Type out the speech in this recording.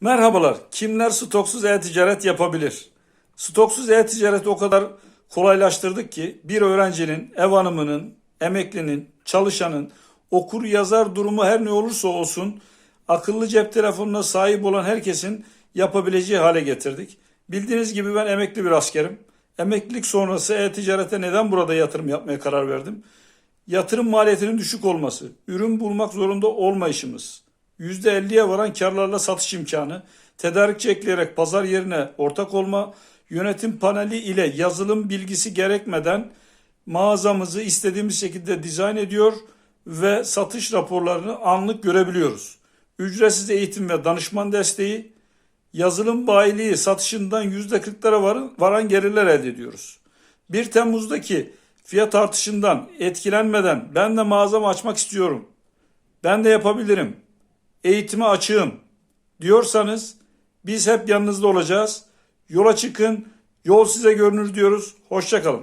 Merhabalar. Kimler stoksuz e-ticaret yapabilir? Stoksuz e-ticareti o kadar kolaylaştırdık ki bir öğrencinin, ev hanımının, emeklinin, çalışanın, okur yazar durumu her ne olursa olsun akıllı cep telefonuna sahip olan herkesin yapabileceği hale getirdik. Bildiğiniz gibi ben emekli bir askerim. Emeklilik sonrası e-ticarete neden burada yatırım yapmaya karar verdim? Yatırım maliyetinin düşük olması, ürün bulmak zorunda olmayışımız, %50'ye varan karlarla satış imkanı, tedarikçi ekleyerek pazar yerine ortak olma, yönetim paneli ile yazılım bilgisi gerekmeden mağazamızı istediğimiz şekilde dizayn ediyor ve satış raporlarını anlık görebiliyoruz. Ücretsiz eğitim ve danışman desteği, yazılım bayiliği satışından %40'lara varan, gelirler elde ediyoruz. 1 Temmuz'daki fiyat artışından etkilenmeden ben de mağazamı açmak istiyorum. Ben de yapabilirim. Eğitime açığım diyorsanız biz hep yanınızda olacağız. Yola çıkın. Yol size görünür diyoruz. Hoşçakalın.